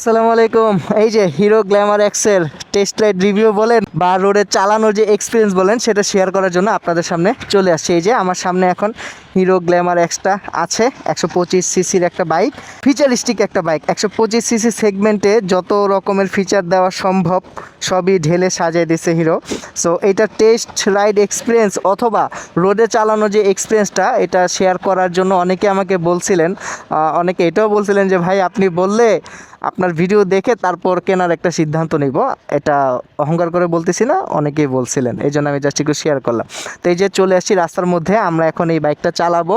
আসসালামু আলাইকুম। এই যে Hero Glamour excel test ride review বলেন বা রোডে চালানোর যে এক্সপিরিয়েন্স বলেন, সেটা শেয়ার করার জন্য আপনাদের সামনে চলে আসছে। এই যে আমার সামনে এখন হিরো গ্ল্যামার এক্সটা আছে, একশো পঁচিশ সিসির একটা বাইক ফিচারিস্টিক একটা বাইক একশো পঁচিশ সিসি সেগমেন্টে যত রকমের ফিচার দেওয়া সম্ভব, সবই ঢেলে সাজিয়ে দিছে হিরো সো এটা টেস্ট রাইড এক্সপিরিয়েন্স অথবা রোডে চালানো যে এক্সপিরিয়েন্সটা এটা শেয়ার করার জন্য অনেকে আমাকে বলছিলেন অনেকে এটাও বলছিলেন যে, ভাই, আপনি বললে আপনার ভিডিও দেখে তারপর কেনার একটা সিদ্ধান্ত নিব। এটা অহংকার করে বলতেছি না, অনেকেই বলছিলেন। এই জন্য আমি জাস্ট একটু শেয়ার করলাম। তো এই যে চলে আসছি রাস্তার মধ্যে, আমরা এখন এই বাইকটা চালাবো।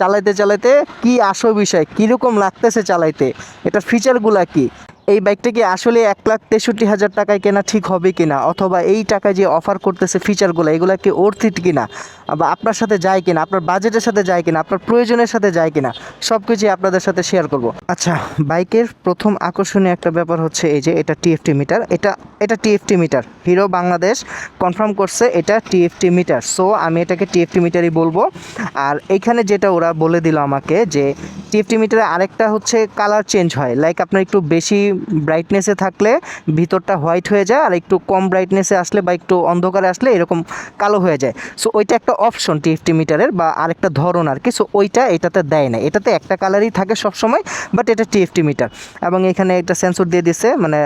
চালাইতে চালাইতে কি আসো বিষয়, কীরকম লাগতেছে চালাইতে? এটার ফিচারগুলা কি? এই বাইকটা কি আসলে এক লাখ তেষট্টি হাজার টাকায় কেনা ঠিক হবে কিনা অথবা এই টাকায় যে অফার করতেছে ফিচারগুলো এগুলো কি অর্থিত কিনা বা আপনার সাথে যায় কিনা আপনার বাজেটের সাথে যায় কিনা আপনার প্রয়োজনের সাথে যায় কিনা সব কিছুই আপনাদের সাথে শেয়ার করব। আচ্ছা বাইকের প্রথম আকর্ষণীয় একটা ব্যাপার হচ্ছে এই যে এটা টিএফটি মিটার এটা এটা TFT meter Hero Bangladesh confirm করছে এটা টিএফটি মিটার সো আমি এটাকে টিএফটি মিটারই বলব। আর এইখানে যেটা ওরা বলে দিল আমাকে যে টিএফটি মিটারে আরেকটা হচ্ছে কালার চেঞ্জ হয়। লাইক আপনার একটু বেশি ব্রাইটনেসে থাকলে ভিতরটা হোয়াইট হয়ে যায় আর একটু কম ব্রাইটনেসে আসলে বা একটু অন্ধকারে আসলে এরকম কালো হয়ে যায়। সো ওইটা একটা অপশন টিএফটি মিটারের বা আরেকটা ধরন আর কি সো ওইটা এটাতে দেয় না। এটাতে একটা কালারই থাকে সবসময় বাট এটা টিএফটি মিটার। এবং এখানে একটা সেন্সর দিয়ে দিছে মানে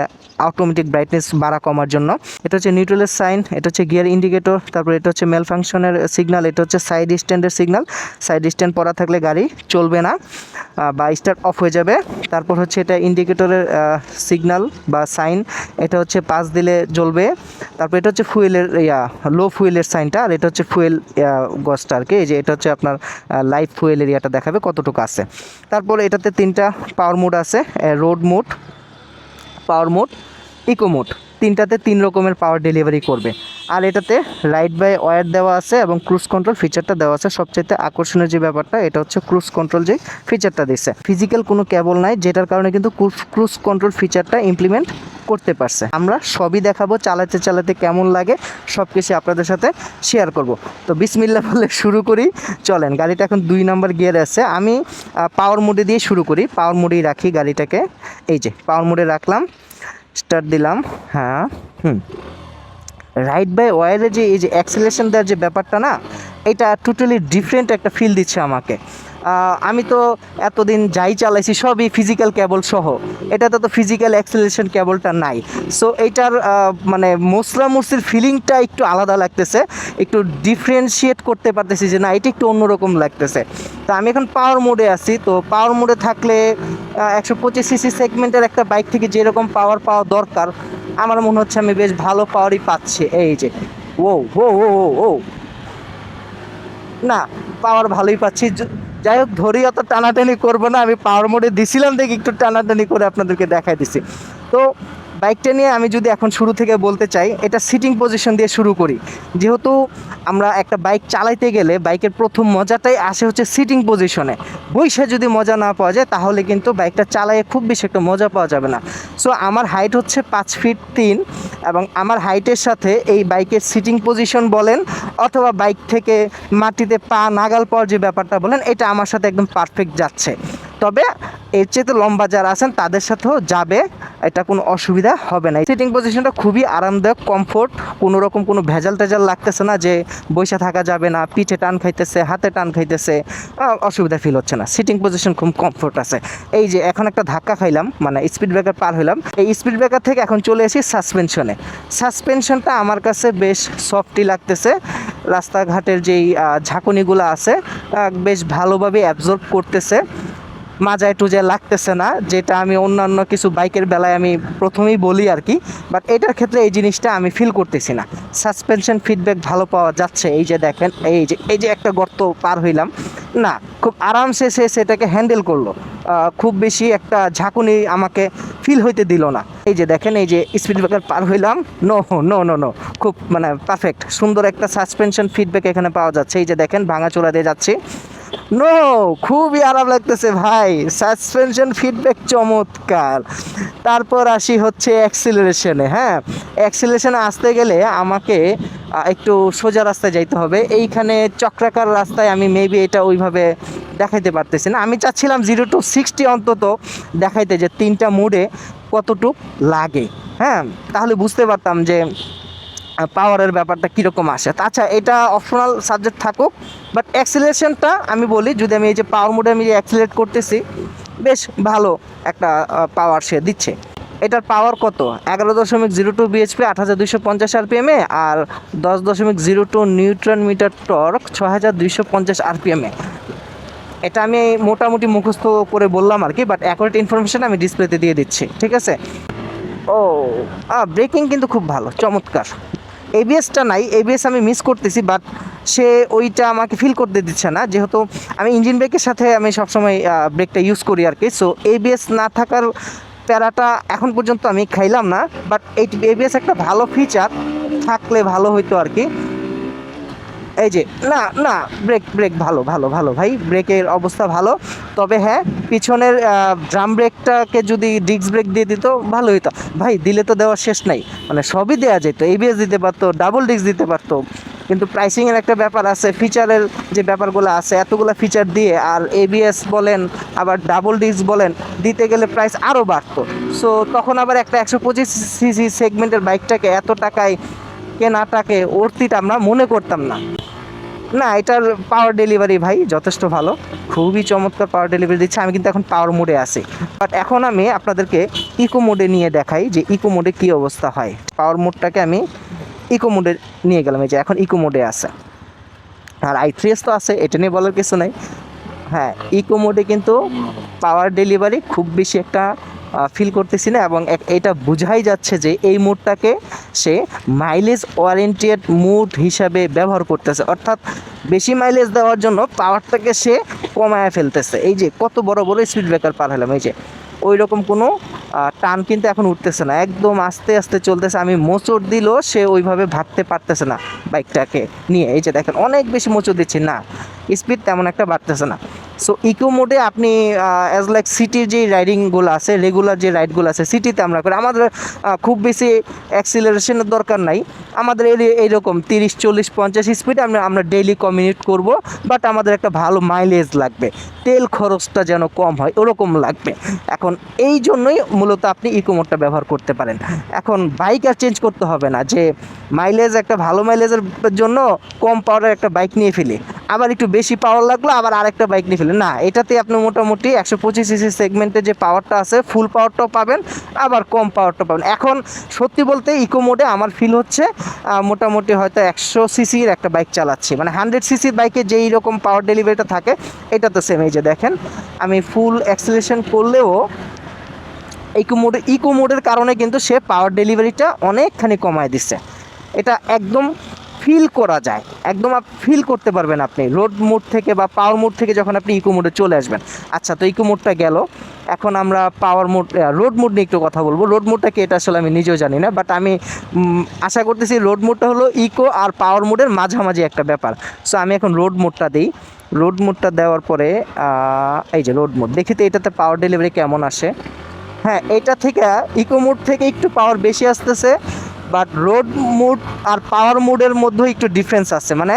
অটোমেটিক ব্রাইটনেস বাড়া কমার জন্য। এটা হচ্ছে নিউট্রালের সাইন এটা হচ্ছে গিয়ার ইন্ডিকেটর তারপর এটা হচ্ছে মেল ফাংশনের সিগনাল এটা হচ্ছে সাইড স্ট্যান্ডের সিগনাল সাইড স্ট্যান্ড পরা থাকলে গাড়ি চলবে না বা স্টার্ট অফ হয়ে যাবে। তারপর হচ্ছে এটা ইন্ডিকেটরের সিগনাল বা সাইন, এটা হচ্ছে পাঁচ দিলে জ্বলবে। তারপর এটা হচ্ছে ফুয়েলের, ইয়া, লো ফুয়েলের সাইনটা, আর এটা হচ্ছে ফুয়েল গসটা আর কি। এই যে এটা হচ্ছে আপনার লাইভ ফুয়েল এরিয়াটা দেখাবে কতটুকু আছে। তারপর এটাতে তিনটা পাওয়ার মোড আছে road mode power mode eco mode তিনটাতে তিন রকমের পাওয়ার ডেলিভারি করবে। আর এটাতে রাইট বাই ওয়্যার দেওয়া আছে এবং ক্রুজ কন্ট্রোল ফিচারটা দেওয়া আছে। সবচেয়ে আকর্ষণীয় যে ব্যাপারটা, এটা হচ্ছে ক্রুজ কন্ট্রোল যে ফিচারটা দিচ্ছে ফিজিক্যাল কোনো কেবল নাই, যেটার কারণে কিন্তু ক্রুজ কন্ট্রোল ফিচারটা ইমপ্লিমেন্ট করতে পারছে। আমরা সবই দেখাবো, চালাতে চালাতে কেমন লাগে সব কিছু আপনাদের সাথে শেয়ার করব। তো বিসমিল্লা বলে শুরু করি, চলেন। গাড়িটা এখন দুই নম্বর গিয়ার আছে। আমি পাওয়ার মোডে দিয়ে শুরু করি। পাওয়ার মোডেই রাখি গাড়িটাকে। এই যে পাওয়ার মোডে রাখলাম। স্টার্ট দিলাম হ্যাঁ হুম। রাইট বাই ওয়ারে যে, এই যে অ্যাক্সেলেশন দেওয়ার যে ব্যাপারটা না, এটা টোটালি ডিফারেন্ট একটা ফিল দিচ্ছে আমাকে। আমি তো এতদিন যাই চালাইছি সবই ফিজিক্যাল কেবল সহ। এটাতে তো ফিজিক্যাল অ্যাক্সেলেশন কেবলটা নাই। সো এইটার মানে মোসরা মুসির ফিলিংটা একটু আলাদা লাগতেছে। একটু ডিফারেন্সিয়েট করতে পারতেছি যে না, এটা একটু অন্যরকম লাগতেছে। তো আমি এখন পাওয়ার মোডে আছি। তো পাওয়ার মোডে থাকলে একশো পঁচিশ সিসি সেগমেন্টের একটা বাইক থেকে যেরকম পাওয়ার পাওয়া দরকার, আমার মনে হচ্ছে আমি বেশ ভালো পাওয়ারই পাচ্ছি। এই যে ও ও ও ও না পাওয়ার ভালোই পাচ্ছি। যাই হোক, ধরি অত টানাটানি করব না, আমি পাওয়ার মোডে দিছিলাম দেখি, একটু টানাটানি করে আপনাদেরকে দেখাই দিছি। তো বাইকটা নিয়ে আমি যদি এখন শুরু থেকে বলতে চাই, এটা সিটিং পজিশন দিয়ে শুরু করি। যেহেতু আমরা একটা বাইক চালাইতে গেলে বাইকের প্রথম মজাটাই আসে হচ্ছে সিটিং পজিশনে বৈশা যদি মজা না পাওয়া যায়, তাহলে কিন্তু বাইকটা চালাইয়ে খুব বেশি একটা মজা পাওয়া যাবে না। সো আমার হাইট হচ্ছে পাঁচ ফিট তিন এবং আমার হাইটের সাথে এই বাইকের সিটিং পজিশন বলেন অথবা বাইক থেকে মাটিতে পা নাগাল পাওয়ার যে ব্যাপারটা বলেন, এটা আমার সাথে একদম পারফেক্ট যাচ্ছে। তবে এর চেয়ে তো লম্বা যারা আছেন, তাদের সাথেও যাবে এটা কোনো অসুবিধা হবে না। সিটিং পজিশনটা খুবই আরামদায়ক কমফোর্ট কোনো রকম কোনো ভেজাল টেজাল লাগতেছে না যে বসে থাকা যাবে না, পিঠে টান খাইতেছে, হাতে টান খাইতেছে অসুবিধা ফিল হচ্ছে না। সিটিং পজিশন খুব কমফোর্ট আছে। এই যে এখন একটা ধাক্কা খাইলাম মানে স্পিড ব্রেকার পার হইলাম, এই স্পিড ব্রেকার থেকে এখন চলে এসেছি সাসপেনশনে সাসপেনশনটা আমার কাছে বেশ সফটই লাগতেছে। রাস্তাঘাটের যেই ঝাঁকুনিগুলো আছে বেশ ভালোভাবে অ্যাবজর্ব করতেছে। মাজায় টুজায় লাগতেছে না, যেটা আমি অন্যান্য কিছু বাইকের বেলায় আমি প্রথমেই বলি আর কি বাট এটার ক্ষেত্রে এই জিনিসটা আমি ফিল করতেছি না। সাসপেনশন ফিডব্যাক ভালো পাওয়া যাচ্ছে, এই যে দেখেন, এই যে এই যে একটা গর্ত পার হইলাম, না, খুব আরামসে সে সেটাকে হ্যান্ডেল করল। খুব বেশি একটা ঝাঁকুনি আমাকে ফিল হইতে দিল না। এই যে দেখেন, এই যে স্পিড ব্রেকার পার হইলাম নো নো নো নো খুব মানে পারফেক্ট সুন্দর একটা সাসপেনশন ফিডব্যাক এখানে পাওয়া যাচ্ছে। এই যে দেখেন ভাঙাচোরা দিয়ে যাচ্ছি। নো খুবই আরাম লাগতেছে ভাই। সাসপেনশন ফিডব্যাক চমৎকার। তারপর আসি হচ্ছে অ্যাক্সিলারেশনে হ্যাঁ? অ্যাক্সিলারেশনে আসতে গেলে আমাকে একটু সোজা রাস্তায় যাইতে হবে। এইখানে চক্রাকার রাস্তায় আমি মেবি এটা ওইভাবে দেখাইতে পারতেছি না। আমি চাচ্ছিলাম জিরো টু সিক্সটি অন্তত দেখাইতে যে তিনটা মোডে কতটুক লাগে হ্যাঁ? তাহলে বুঝতে পারতাম যে পাওয়ারের ব্যাপারটা কীরকম আসে। আচ্ছা এটা অপশনাল সাবজেক্ট থাকুক বাট অ্যাক্সিলেশনটা আমি বলি, যদি আমি এই যে পাওয়ার মোডে আমি যে অ্যাক্সিলেট করতেছি, বেশ ভালো একটা পাওয়ার সে দিচ্ছে। এটার পাওয়ার কত? এগারো দশমিক জিরো টু বিএইচপি আট হাজার দুইশো পঞ্চাশ আরপিএমে আর দশ দশমিক zero two newton meter torque, ছ হাজার দুইশো পঞ্চাশ আরপিএমে এটা আমি মোটামুটি মুখস্থ করে বললাম আর কি বাট অ্যাকুরেট ইনফরমেশন আমি ডিসপ্লেতে দিয়ে দিচ্ছি, ঠিক আছে? ও ব্রেকিং কিন্তু খুব ভালো, চমৎকার। এবিএসটা নাই এবিএস আমি মিস করতেছি বাট সে ওইটা আমাকে ফিল করতে দিচ্ছে না। যেহেতু আমি ইঞ্জিন ব্রেকের সাথে আমি সবসময় ব্রেকটা ইউজ করি আর কি সো এবিএস না থাকার প্যারাটা এখন পর্যন্ত আমি খাইলাম না বাট এই এবিএস একটা ভালো ফিচার থাকলে ভালো হইতো আর কি এই যে, না না ব্রেক ব্রেক ভালো ভালো ভালো ভাই ব্রেকের অবস্থা ভালো। তবে হ্যাঁ পিছনের ড্রাম ব্রেকটাকে যদি ডিস্ক ব্রেক দিয়ে দিত, ভালো হতো ভাই, দিলে তো দেওয়া শেষ নাই। মানে সবই দেওয়া যেত এবিএস দিতে পারতো ডাবল ডিস্ক দিতে পারতো। কিন্তু প্রাইসিংয়ের একটা ব্যাপার আছে ফিচারের যে ব্যাপারগুলো আছে, এতগুলো ফিচার দিয়ে আর এবিএস বলেন, আবার ডাবল ডিস্ক বলেন, দিতে গেলে প্রাইস আরও বাড়তো। সো তখন আবার একটা একশো পঁচিশ সিসি সেগমেন্টের বাইকটাকে এত টাকায় কেনাটাকে অর্থিত আমরা মনে করতাম না। না, এটার পাওয়ার ডেলিভারি ভাই যথেষ্ট ভালো। খুবই চমৎকার পাওয়ার ডেলিভারি দিচ্ছে, আমি কিন্তু এখন পাওয়ার মোডে আছি। বাট এখন আমি আপনাদেরকে ইকো মোডে নিয়ে দেখাই যে ইকো মোডে কী অবস্থা হয়। পাওয়ার মোডটাকে আমি ইকো মোডে নিয়ে গেলাম, এই যে এখন ইকো মোডে আছে। আর আই থ্রি এস তো আছে, এটা নিয়ে বলার কিছু নাই। হ্যাঁ ইকো মোডে কিন্তু পাওয়ার ডেলিভারি খুব বেশি একটা ফিল করতেছি না এবং এটা বোঝাই যাচ্ছে যে এই মোডটাকে সে মাইলেজ ওয়ারেন্টেড মোড হিসাবে ব্যবহার করতেছে। অর্থাৎ বেশি মাইলেজ দেওয়ার জন্য পাওয়ারটাকে সে কমায় ফেলতেছে। এই যে কত বড় বড় স্পিড ব্রেকার পার হলাম, এই যে ওই রকম কোনো টান কিন্তু এখন উঠতেছে না। একদম আস্তে আস্তে চলতেছে। আমি মোচড় দিলেও সে ওইভাবে ভাবতে পারতেছে না বাইকটাকে নিয়ে। এই যে দেখেন, অনেক বেশি মোচড় দিচ্ছি। না স্পিড তেমন একটা বাড়তেছে না। সো ইকো মোডে আপনি অ্যাজ লাইক সিটির যে রাইডিংগুলো আছে রেগুলার যে রাইডগুলো আছে সিটিতে আমরা করি। আমাদের খুব বেশি অ্যাক্সিলারেশনের দরকার নাই। আমাদের এই, এইরকম তিরিশ, চল্লিশ, পঞ্চাশ স্পিডে আমরা আমরা ডেইলি কমিউনিট করব বাট আমাদের একটা ভালো মাইলেজ লাগবে। তেল খরচটা যেন কম হয়, ওরকম লাগবে। এখন এই জন্যই মূলত আপনি ইকো মোডটা ব্যবহার করতে পারেন। এখন বাইক আর চেঞ্জ করতে হবে না, যে মাইলেজ একটা ভালো মাইলেজের জন্য কম পাওয়ারের একটা বাইক নিয়ে ফেলি। আবার একটু বেশি পাওয়ার লাগল, আবার আরেকটা বাইক নিয়ে ফেলেন না এটাতে আপনি মোটামুটি একশো পঁচিশ সিসি সেগমেন্টে যে পাওয়ারটা আছে ফুল পাওয়ারটাও পাবেন, আবার কম পাওয়ারটা পাবেন। এখন সত্যি বলতে ইকো মোডে আমার ফিল হচ্ছে মোটামুটি হয়তো একশো সিসির একটা বাইক চালাচ্ছি। মানে হান্ড্রেড সিসির বাইকে যেই রকম পাওয়ার ডেলিভারিটা থাকে, এটা তো সেম এই যে দেখেন, আমি ফুল অ্যাক্সিলেশন করলেও ইকো মোডে ইকো মোডের কারণে কিন্তু সে পাওয়ার ডেলিভারিটা অনেকখানি কমায় দিচ্ছে। এটা একদম ফিল করা যায়। একদম আপ ফিল করতে পারবেন আপনি। রোড মোড থেকে বা পাওয়ার মোড থেকে যখন আপনি ইকো মোডে চলে আসবেন। আচ্ছা তো ইকো মোডটা গেল। এখন আমরা পাওয়ার মোড রোড মোড নিয়ে একটু কথা বলব। রোড মোডটা কি এটা আসলে আমি নিজেও জানি না বাট আমি আশা করতেছি রোড মোডটা হলো ইকো আর পাওয়ার মোডের মাঝামাঝি একটা ব্যাপার। সো আমি এখন রোড মোডটা দিই। রোড মোডটা দেওয়ার পরে এই যে রোড মোড দেখি তো এটাতে পাওয়ার ডেলিভারি কেমন আসে। হ্যাঁ এটা থেকে ইকো মোড থেকে একটু পাওয়ার বেশি আসতেছে। বাট রোড মুড আর পাওয়ার মুডের মধ্যে একটু ডিফারেন্স আছে। মানে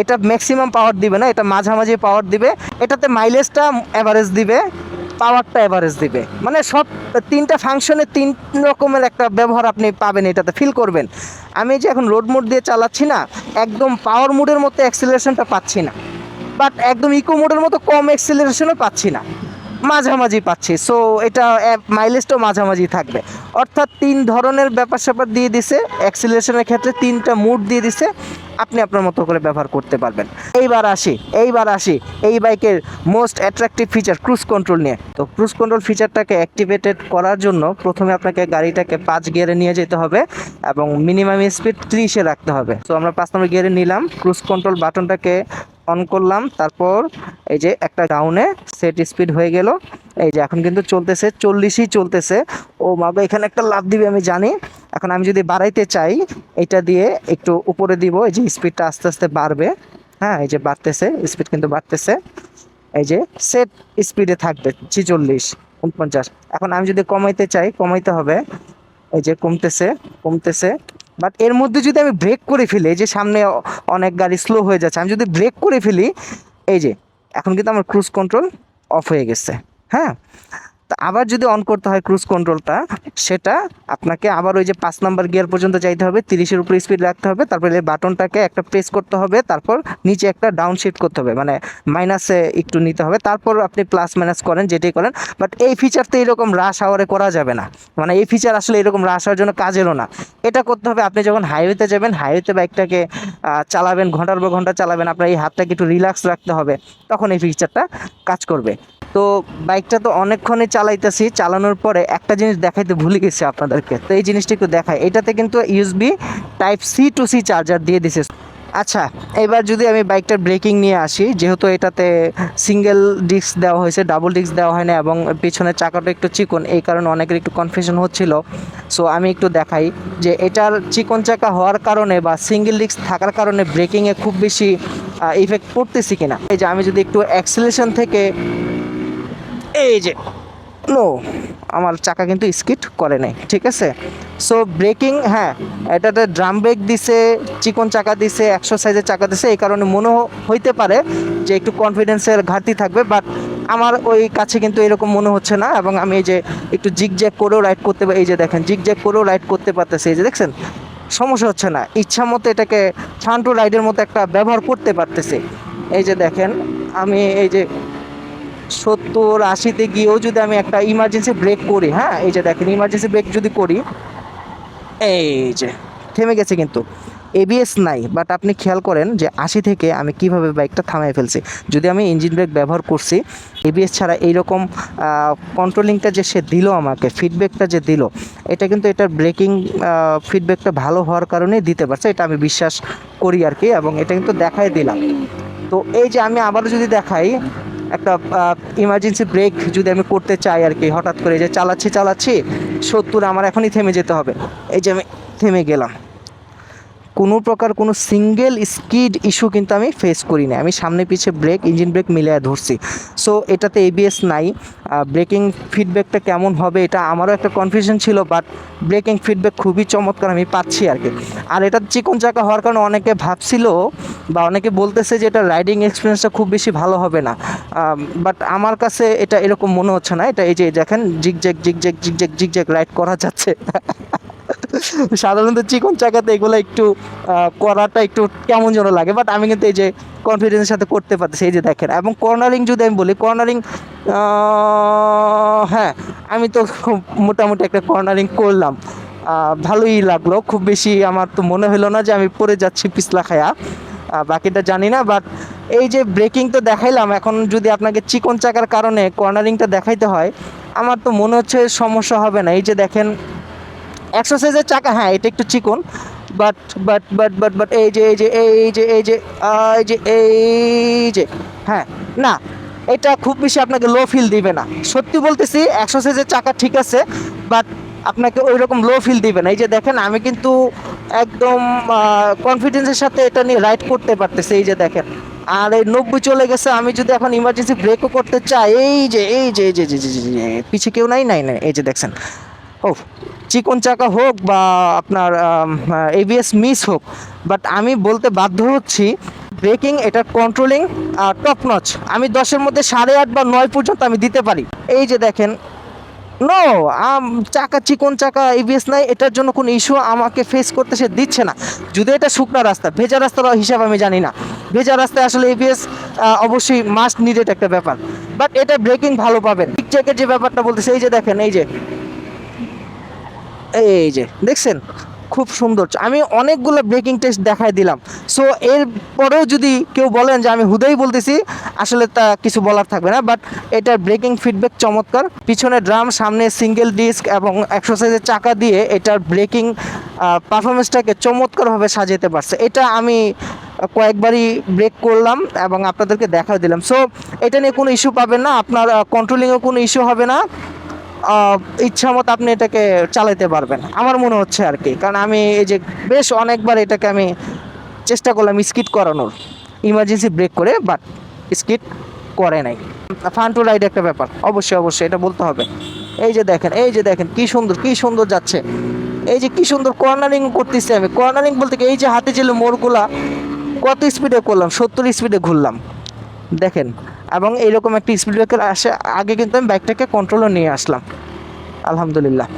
এটা ম্যাক্সিমাম পাওয়ার দিবে না, এটা মাঝামাঝি পাওয়ার দিবে। এটাতে মাইলেজটা অ্যাভারেজ দিবে পাওয়ারটা অ্যাভারেজ দিবে। মানে সব তিনটা ফাংশনে তিন রকমের একটা ব্যবহার আপনি পাবেন এটাতে ফিল করবেন। আমি যে এখন রোড মোড দিয়ে চালাচ্ছি না, একদম পাওয়ার মুডের মতো অ্যাক্সিলারেশনটা পাচ্ছি না। বাট একদম ইকো মোডের মতো কম অ্যাক্সিলারেশনও পাচ্ছি না। মাঝামাঝি পাচ্ছি। সো এটা মাইলেজটাও মাঝামাঝি থাকবে। অর্থাৎ তিন ধরনের ব্যাপার স্যাপার দিয়ে দিছে। অ্যাক্সিলারেশনের ক্ষেত্রে তিনটা মুড দিয়ে দিছে। আপনি আপনার মতো করে ব্যবহার করতে পারবেন। এইবার আসি এইবার আসি। এই বাইকের most attractive feature cruise control নিয়ে। তো ক্রুজ কন্ট্রোল ফিচারটাকে অ্যাক্টিভেটেড করার জন্য প্রথমে আপনাকে গাড়িটাকে পাঁচ গিয়ারে নিয়ে যেতে হবে এবং মিনিমাম স্পিড ত্রিশে রাখতে হবে। তো আমরা পাঁচ নম্বর গিয়ারে নিলাম। ক্রুজ কন্ট্রোল বাটনটাকে অন করলাম, তারপর এই যে একটা ডাউনে সেট স্পিড হয়ে গেল। এই যে এখন কিন্তু চলতেছে, চল্লিশই চলতেছে। ও মাগো এখানে একটা লাভ দিবে, আমি জানি। এখন আমি যদি বাড়াইতে চাই, এটা দিয়ে একটু উপরে দিব, এই যে স্পিডটা আস্তে আস্তে বাড়বে। হ্যাঁ এই যে বাড়তেছে স্পিড কিন্তু বাড়তেছে। এই যে সেট স্পিডে থাকবে, ছিচল্লিশ, উনপঞ্চাশ। এখন আমি যদি কমাইতে চাই, কমাইতে হবে। এই যে কমতেছে কমতেছে। বাট এর মধ্যে যদি আমি ব্রেক করে ফেলি যে সামনে অনেক গাড়ি স্লো হয়ে যাচ্ছে, আমি যদি ব্রেক করে ফেলি, এই যে, এখন কিন্তু আমার ক্রুজ কন্ট্রোল অফ হয়ে গেছে হ্যাঁ? আবার যদি অন করতে হয় ক্রুজ কন্ট্রোলটা সেটা আপনাকে আবার ওই যে পাঁচ নাম্বার গিয়ার পর্যন্ত যাইতে হবে, তিরিশের উপরে স্পিড রাখতে হবে, তারপরে এই বাটনটাকে একটা প্রেস করতে হবে, তারপর নিচে একটা ডাউন শিফট করতে হবে মানে মাইনাসে একটু নিতে হবে, তারপর আপনি প্লাস মাইনাস করেন, যেটাই করেন বাট এই ফিচার তো এরকম রাশ আওয়ারে করা যাবে না মানে এই ফিচার আসলে এরকম রাশ হওয়ার জন্য কাজেরও না, এটা করতে হবে আপনি যখন হাইওয়েতে যাবেন হাইওয়েতে বাইকটাকে চালাবেন, ঘণ্টার পর ঘণ্টা চালাবেন, আপনার এই হাতটাকে একটু রিল্যাক্স রাখতে হবে, তখন এই ফিচারটা কাজ করবে। তো বাইকটা তো অনেকক্ষণই চালাইতেছি। চালানোর পরে একটা জিনিস দেখাইতে ভুলে গেছি আপনাদেরকে। তো এই জিনিসটা একটু দেখাই। এটাতে কিন্তু USB type C to C charger দিয়ে দিছে। আচ্ছা এবার যদি আমি বাইকটার ব্রেকিং নিয়ে আসি, যেহেতু এটাতে সিঙ্গেল ডিস্ক দেওয়া হয়েছে ডাবল ডিস্ক দেওয়া হয় না এবং পিছনের চাকাটা একটু চিকন, এই কারণে অনেকের একটু কনফিউশন হচ্ছিল। সো আমি একটু দেখাই যে এটার চিকন চাকা হওয়ার কারণে বা সিঙ্গেল ডিস্ক থাকার কারণে ব্রেকিংয়ে খুব বেশি ইফেক্ট পড়তেছি কিনা। এই যে আমি যদি একটু অ্যাক্সিলেশন থেকে এই যে, নো, আমার চাকা কিন্তু স্কিট করে নাই, ঠিক আছে? সো ব্রেকিং হ্যাঁ এটাতে ড্রাম ব্রেক দিছে, চিকন চাকা দিছে, একশো সাইজের চাকা দিছে, এই কারণে মনে হইতে পারে যে একটু কনফিডেন্সের ঘাটতি থাকবে বাট আমার ওই কাছে কিন্তু এরকম মনে হচ্ছে না, এবং আমি এই যে একটু জিগ জ্যাক করেও রাইড করতে এই যে দেখেন জিগ জ্যাক করেও রাইড করতে পারতেছি, এই যে দেখছেন? সমস্যা হচ্ছে না, ইচ্ছা মতো এটাকে ফ্রান্ট টু রাইডের মতো একটা ব্যবহার করতে পারতেছি। এই যে দেখেন, আমি এই যে সত্তর, আশিতে গিয়েও যদি আমি একটা ইমার্জেন্সি ব্রেক করি হ্যাঁ? এই যে দেখেন ইমার্জেন্সি ব্রেক যদি করি, এই যে, থেমে গেছে কিন্তু। এবিএস নাই বাট আপনি খেয়াল করেন যে আশি থেকে আমি কীভাবে বাইকটা থামাই ফেলছি। যদি আমি ইঞ্জিন ব্রেক ব্যবহার করছি এবিএস ছাড়া এইরকম কন্ট্রোলিংটা যে সে দিল আমাকে ফিডব্যাকটা যে দিল, এটা কিন্তু এটার ব্রেকিং ফিডব্যাকটা ভালো হওয়ার কারণেই দিতে পারছে। এটা আমি বিশ্বাস করি আর কি, এবং এটা কিন্তু দেখাই দিলাম। তো এই যে আমি আবারও যদি দেখাই একটা ইমার্জেন্সি ব্রেক যদি আমি করতে চাই আর কি, হঠাৎ করে যে চালাচ্ছি চালাচ্ছি, সত্তর আমার এখনই থেমে যেতে হবে। এই যে আমি থেমে গেলাম। কোনো প্রকার কোনো সিঙ্গেল স্কিড ইস্যু কিন্তু আমি ফেস করি না আমি সামনে পিছে ব্রেক ইঞ্জিন ব্রেক মিলিয়ে ধরছি। সো এটাতে এবিএস নাই। ব্রেকিং ফিডব্যাকটা কেমন হবে এটা আমারও একটা কনফিউশন ছিল বাট ব্রেকিং ফিডব্যাক খুবই চমৎকার আমি পাচ্ছি আর কি। আর এটা চিকন চাকা হওয়ার কারণে অনেকে ভাবছিল বা অনেকে বলতেছে যে এটা রাইডিং এক্সপিরিয়েন্সটা খুব বেশি ভালো হবে না। বাট আমার কাছে এটা এরকম মনে হচ্ছে না। এটা এই যে দেখেন zigzag zigzag zigzag zigzag ride করা যাচ্ছে। সাধারণত চিকন চাকাতে এগুলো একটু করাটা একটু কেমন যেন লাগে বাট আমি কিন্তু এই যে কনফিডেন্সের সাথে করতে পারতেছি, এই যে দেখেন। এবং কর্নারিং যদি আমি বলি কর্নারিং হ্যাঁ আমি তো মোটামুটি একটা কর্নারিং করলাম। ভালোই লাগল, খুব বেশি আমার তো মনে হলো না যে আমি পড়ে যাচ্ছি পিছলা খায়া। বাকিটা জানি না বাট এই যে ব্রেকিং তো দেখাইলাম, এখন যদি আপনাকে চিকন চাকার কারণে কর্নারিংটা দেখাইতে হয়, আমার তো মনে হচ্ছে সমস্যা হবে না। এই যে দেখেন একশো সাইজের চাকা হ্যাঁ এটা একটু চিকন but but but but but এই যে এই যে এই যে এই যে এই যে এই যে হ্যাঁ না এটা খুব বেশি আপনাকে লো ফিল দিবে না সত্যি বলতেছি একশো সাইজের চাকা ঠিক আছে বাট আপনাকে ওই রকম লো ফিল দিবে না এই যে দেখেন আমি কিন্তু একদম কনফিডেন্সের সাথে এটা নিয়ে রাইড করতে পারতেছি এই যে দেখেন আর এই নব্বই চলে গেছে আমি যদি এখন ইমার্জেন্সি ব্রেকও করতে চাই এই যে এই যে এই যে যে- যে- যে- যে- পিছে কেউ নাই নাই নাই এই যে দেখছেন ও চিকন চাকা হোক বা আপনার এবিএস মিস হোক বাট আমি বলতে বাধ্য হচ্ছি ব্রেকিং এটা কন্ট্রোলিং টপ নচ আমি দশের মধ্যে সাড়ে আট বা নয় পর্যন্ত আমি দিতে পারি। এই যে দেখেন নো চাকা চিকন চাকা এবিএস নাই, এটার জন্য কোনো ইস্যু আমাকে ফেস করতে সে দিচ্ছে না। যদি এটা শুকনা রাস্তা, ভেজা রাস্তার হিসাব আমি জানি না। ভেজা রাস্তায় আসলে এবিএস অবশ্যই মাস্ট নিডেড একটা ব্যাপার। বাট এটা ব্রেকিং ভালো পাবেন। চেকের যে ব্যাপারটা বলতেছে, এই যে দেখেন, এই যে এই যে দেখছেন? খুব সুন্দর। আমি অনেকগুলো ব্রেকিং টেস্ট দেখাই দিলাম। সো এর পরেও যদি কেউ বলেন যে আমি হুদেই বলতেছি, আসলে তা কিছু বলার থাকবে না। বাট এটার ব্রেকিং ফিডব্যাক চমৎকার। পিছনে ড্রাম সামনে সিঙ্গেল ডিস্ক এবং একশো সাইজের চাকা দিয়ে এটার ব্রেকিং পারফরমেন্সটাকে চমৎকারভাবে সাজাতে পারছে। এটা আমি কয়েকবারই ব্রেক করলাম এবং আপনাদেরকে দেখা দিলাম। সো এটা নিয়ে কোনো ইস্যু পাবেন না। আপনার কন্ট্রোলিংয়েও কোনো ইস্যু হবে না। ইচ্ছা মতো আপনি এটাকে চালাতে পারবেন। আমার মনে হচ্ছে আর কি। কারণ আমি এই যে বেশ অনেকবার এটাকে আমি চেষ্টা করলাম স্কিট করানোর। ইমার্জেন্সি ব্রেক করে, বাট স্কিট করে নাই। ফান টু রাইড একটা ব্যাপার। অবশ্যই অবশ্যই এটা বলতে হবে। এই যে দেখেন, এই যে দেখেন, কি সুন্দর কি সুন্দর যাচ্ছে। এই যে কি সুন্দর কর্নারিং করতেছি আমি। কর্নারিং বলতে এই যে হাতে ছিল মোড়গুলা কত স্পিডে করলাম, সত্তর স্পিডে ঘুরলাম। দেখেন এবং এইরকম একটা স্পিড ব্রেকার আসে, আগে কিন্তু আমি বাইকটাকে কন্ট্রোলও নিয়ে আসলাম। আলহামদুলিল্লাহ।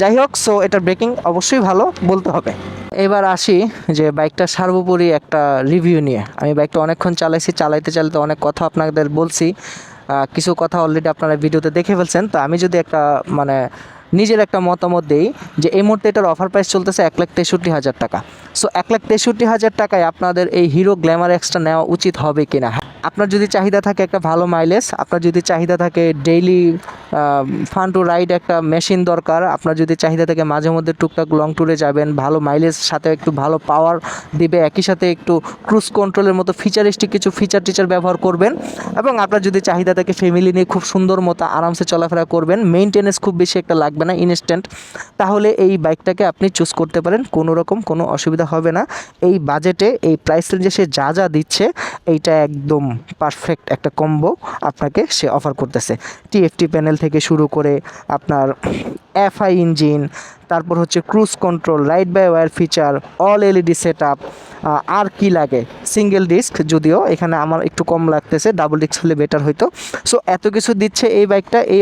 যাই হোক সো এটার ব্রেকিং অবশ্যই ভালো, বলতে হবে। এবার আসি যে বাইকটা সর্বোপরি একটা রিভিউ নিয়ে। আমি বাইকটা অনেকক্ষণ চালাইছি, চালাইতে চালাইতে অনেক কথা আপনাদের বলছি। কিছু কথা অলরেডি আপনারা ভিডিওতে দেখে ফেলছেন। তো আমি যদি একটা মানে নিজের একটা মতামত দেই যে এই মুহূর্তে এটার অফার প্রাইস চলতেছে এক লাখ তেষট্টি হাজার টাকা। সো এক লাখ তেষট্টি হাজার টাকায় আপনাদের এই হিরো গ্ল্যামার এক্সট্রা নেওয়া উচিত হবে কিনা? আপনার যদি চাহিদা থাকে একটা ভালো মাইলেজ আপনার যদি চাহিদা থাকে ডেইলি ফান টু রাইড একটা মেশিন দরকার, আপনার যদি চাহিদা থাকে মাঝে মধ্যে টুকটাক লং ট্যুরে যাবেন, ভালো মাইলেজ সাথে একটু ভালো পাওয়ার দিবে, একই সাথে একটু ক্রুজ কন্ট্রোলের মতো ফিচারিস্টিক কিছু ফিচার টিচার ব্যবহার করবেন এবং আপনার যদি চাহিদা থাকে ফ্যামিলি নিয়ে খুব সুন্দর মতো আরামসে চলাফেরা করবেন মেনটেনেন্স খুব বেশি একটা লাগবে না ইনস্ট্যান্ট তাহলে এই বাইকটাকে আপনি চুজ করতে পারেন, কোনো রকম কোনো অসুবিধা হবে না। এই বাজেটে এই প্রাইস রেঞ্জে সে যা যা দিচ্ছে, এইটা একদম পারফেক্ট একটা কম্বো আপনাকে সে অফার করতেছে। টিএফটি প্যানেল থেকে শুরু করে আপনার এফআই ইঞ্জিন তারপর হচ্ছে cruise control ride by wire feature, all LED set আর কি লাগে? সিঙ্গেল ডিস্ক যদিও, এখানে আমার একটু কম লাগতেছে ডাবল ডিস্ক হলে বেটার হইতো। সো এত কিছু দিচ্ছে এই বাইকটা, এই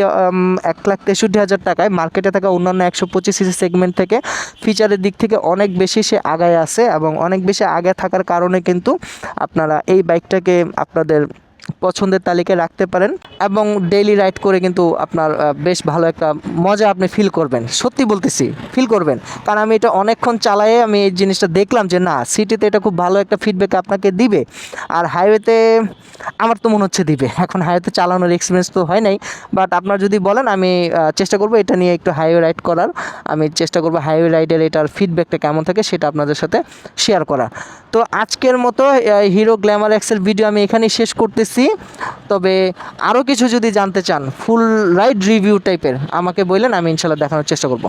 এক লাখ তেষট্টি হাজার টাকায়। মার্কেটে থাকা অন্যান্য একশো পঁচিশ সিসি সেগমেন্ট থেকে ফিচারের দিক থেকে অনেক বেশি সে আগায় আছে এবং অনেক বেশি আগে থাকার কারণে কিন্তু আপনারা এই বাইকটাকে আপনাদের পছন্দের তালিকায় রাখতে পারেন এবং ডেইলি রাইড করে কিন্তু আপনার বেশ ভালো একটা মজা আপনি ফিল করবেন। সত্যি বলতেছি ফিল করবেন। কারণ আমি এটা অনেকক্ষণ চালায়ে আমি এই জিনিসটা দেখলাম যে, না সিটিতে এটা খুব ভালো একটা ফিডব্যাক আপনাকে দিবে। আর হাইওয়েতে আমার তো মনে হচ্ছে দিবে। এখন হাইওয়েতে চালানোর এক্সপিরিয়েন্স তো হয় নাই। বাট আপনার যদি বলেন, আমি চেষ্টা করব এটা নিয়ে একটু হাইওয়ে রাইড করার। আমি চেষ্টা করব হাইওয়ে রাইডের এটার ফিডব্যাকটা কেমন থাকে সেটা আপনাদের সাথে শেয়ার করা তো আজকের মতো হিরো গ্ল্যামার এক্সের ভিডিও আমি এখানেই শেষ করতেছি। তবে আরও কিছু যদি জানতে চান ফুল রাইড রিভিউ টাইপের আমাকে বললেন, আমি ইনশাল্লাহ দেখানোর চেষ্টা করব।